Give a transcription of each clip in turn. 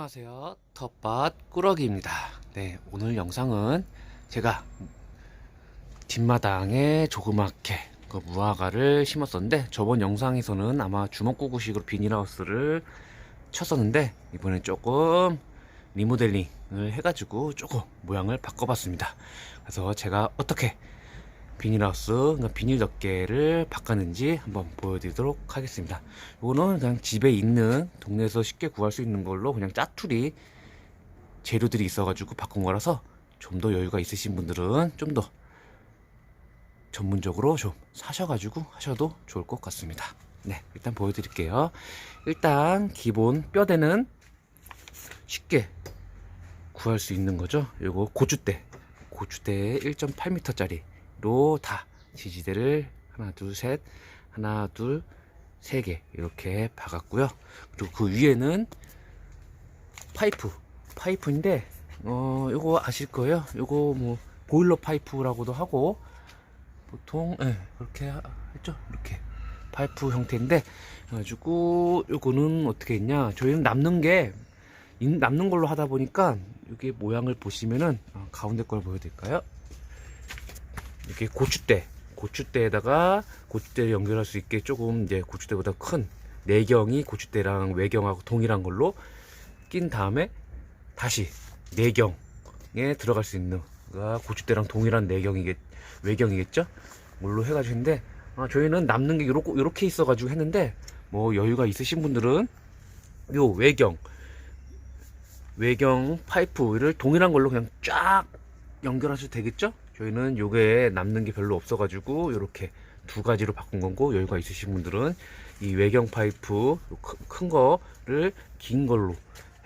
안녕하세요. 텃밭 꾸러기입니다. 네, 오늘 영상은 제가 뒷마당에 조그맣게 그 무화과를 심었었는데 저번 영상에서는 아마 주먹구구식으로 비닐하우스를 쳤었는데 이번엔 조금 리모델링을 해가지고 조금 모양을 바꿔봤습니다. 그래서 제가 어떻게 비닐하우스, 그러니까 비닐 덮개를 바꿨는지 한번 보여드리도록 하겠습니다. 이거는 그냥 집에 있는 동네에서 쉽게 구할 수 있는 걸로 그냥 짜투리 재료들이 있어 가지고 바꾼 거라서 좀 더 여유가 있으신 분들은 좀 더 전문적으로 좀 사셔 가지고 하셔도 좋을 것 같습니다. 네, 일단 보여드릴게요. 일단 기본 뼈대는 쉽게 구할 수 있는 거죠. 요거 고추대, 고추대 1.8m짜리. 로 다 지지대를 하나 둘 셋 하나 둘 세 개 이렇게 박았고요. 그리고 그 위에는 파이프 파이프인데 어 요거 아실 거예요. 요거 뭐 보일러 파이프라고도 하고 보통 예 그렇게 하- 했죠. 이렇게 파이프 형태인데 그래가지고 요거는 어떻게 했냐. 저희는 남는 게 인- 남는 걸로 하다 보니까 이게 모양을 보시면은 어, 가운데 걸 보여드릴까요? 이렇게 고추대 고추대에다가 고추대를 연결할 수 있게 조금 이제 고추대보다 큰 내경이 고추대랑 외경하고 동일한 걸로 낀 다음에 다시 내경에 들어갈 수 있는 가 고추대랑 동일한 내경이겠 외경이겠죠? 뭘로 해가지고 했는데 아, 저희는 남는 게 요렇게, 요렇게 있어가지고 했는데 뭐 여유가 있으신 분들은 요 외경 외경 파이프를 동일한 걸로 그냥 쫙 연결하셔도 되겠죠? 저희는 요게 남는 게 별로 없어가지고 이렇게 두 가지로 바꾼 거고 여유가 있으신 분들은 이 외경 파이프 큰- 큰 거를 긴 걸로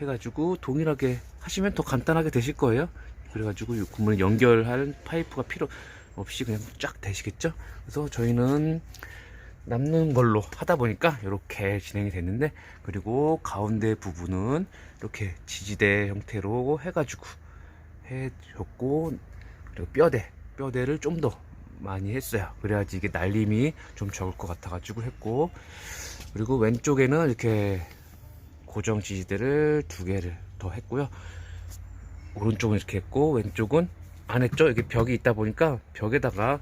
해가지고 동일하게 하시면 더 간단하게 되실 거예요. 그래가지고 이 구멍을 연결할 파이프가 필요 없이 그냥 쫙 되시겠죠? 그래서 저희는 남는 걸로 하다 보니까 이렇게 진행이 됐는데 그리고 가운데 부분은 이렇게 지지대 형태로 해가지고 해줬고 그리고 뼈대 뼈대를 좀 더 많이 했어요. 그래야지 이게 날림이 좀 적을 것 같아 가지고 했고 그리고 왼쪽에는 이렇게 고정 지지대를 두 개를 더 했고요. 오른쪽은 이렇게 했고 왼쪽은 안 했죠? 이게 벽이 있다 보니까 벽에다가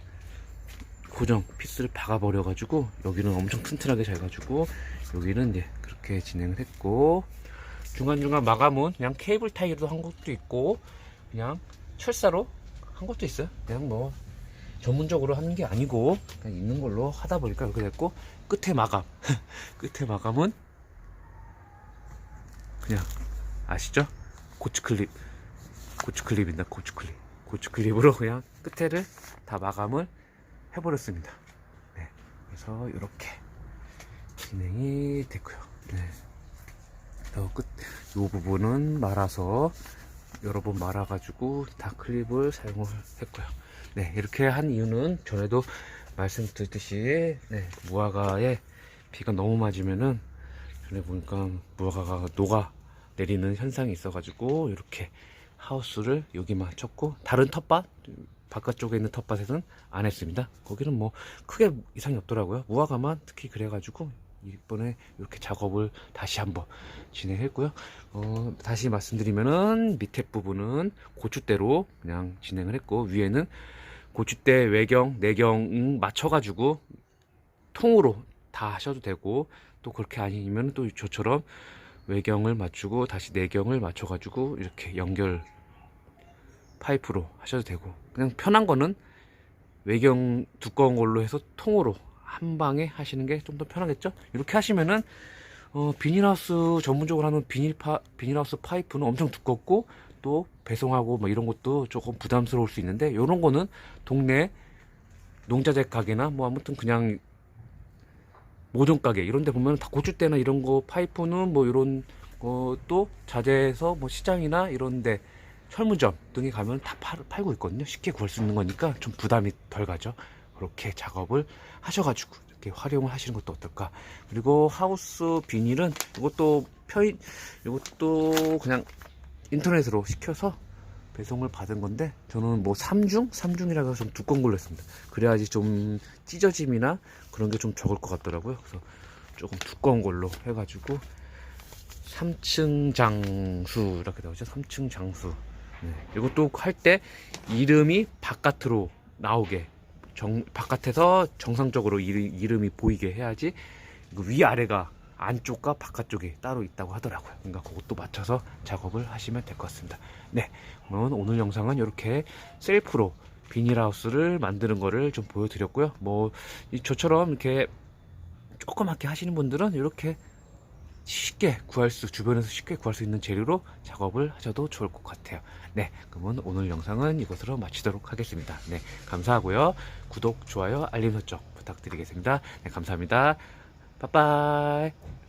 고정 피스를 박아 버려 가지고 여기는 엄청 튼튼하게 잘 가지고 여기는 이제 그렇게 진행을 했고 중간중간 마감은 그냥 케이블 타이로 한 것도 있고 그냥 철사로 한 것도 있어요. 그냥 뭐 전문적으로 하는 게 아니고 그냥 있는 걸로 하다 보니까 이렇게 됐고 끝에 마감 끝에 마감은 그냥 아시죠? 고추 클립 고추 클립입니다. 고추 클립 고추 클립으로 그냥 끝에를 다 마감을 해버렸습니다. 네, 그래서 이렇게 진행이 됐고요. 네. 더 끝, 요 부분은 말아서 여러 번 말아가지고 다 클립을 사용을 했고요. 네, 이렇게 한 이유는 전에도 말씀드렸듯이 네, 무화과에 비가 너무 맞으면은 전에 보니까 무화과가 녹아 내리는 현상이 있어가지고 이렇게 하우스를 여기만 쳤고 다른 텃밭 바깥쪽에 있는 텃밭에서는 안 했습니다. 거기는 뭐 크게 이상이 없더라고요. 무화과만 특히 그래가지고 이번에 이렇게 작업을 다시 한번 진행했고요. 어, 다시 말씀드리면은 밑에 부분은 고추대로 그냥 진행을 했고 위에는 고추대 외경, 내경 맞춰 가지고 통으로 다 하셔도 되고 또 그렇게 아니면 또 저처럼 외경을 맞추고 다시 내경을 맞춰 가지고 이렇게 연결 파이프로 하셔도 되고 그냥 편한 거는 외경 두꺼운 걸로 해서 통으로 한 방에 하시는 게 좀 더 편하겠죠? 이렇게 하시면은 어, 비닐하우스 전문적으로 하는 비닐파, 비닐하우스 파이프는 엄청 두껍고 또 배송하고 뭐 이런 것도 조금 부담스러울 수 있는데 이런 거는 동네 농자재 가게나 뭐 아무튼 그냥 모종 가게 이런 데 보면 다 고추대나 이런 거 파이프는 뭐 이런 것도 자재에서 뭐 시장이나 이런 데 철무점 등에 가면 다 팔, 팔고 있거든요. 쉽게 구할 수 있는 거니까 좀 부담이 덜 가죠. 그렇게 작업을 하셔가지고 이렇게 활용을 하시는 것도 어떨까. 그리고 하우스 비닐은 이것도 표인, 이것도 그냥 인터넷으로 시켜서 배송을 받은 건데 저는 뭐 3중? 3중이라고 해서 좀 두꺼운 걸로 했습니다. 그래야지 좀 찢어짐이나 그런 게 좀 적을 것 같더라고요. 그래서 조금 두꺼운 걸로 해가지고 3층 장수 이렇게 나오죠. 3층 장수. 네. 이것도 할 때 이름이 바깥으로 나오게 정, 바깥에서 정상적으로 이, 이름이 보이게 해야지 그 위아래가 안쪽과 바깥쪽이 따로 있다고 하더라고요. 그러니까 그것도 맞춰서 작업을 하시면 될 것 같습니다. 네, 그러면 오늘 영상은 이렇게 셀프로 비닐하우스를 만드는 거를 좀 보여드렸고요. 뭐이 저처럼 이렇게 조그맣게 하시는 분들은 이렇게 쉽게 구할 수 주변에서 쉽게 구할 수 있는 재료로 작업을 하셔도 좋을 것 같아요. 네, 그러면 오늘 영상은 이것으로 마치도록 하겠습니다. 네, 감사하고요. 구독, 좋아요, 알림 설정 부탁드리겠습니다. 네, 감사합니다. 빠빠이.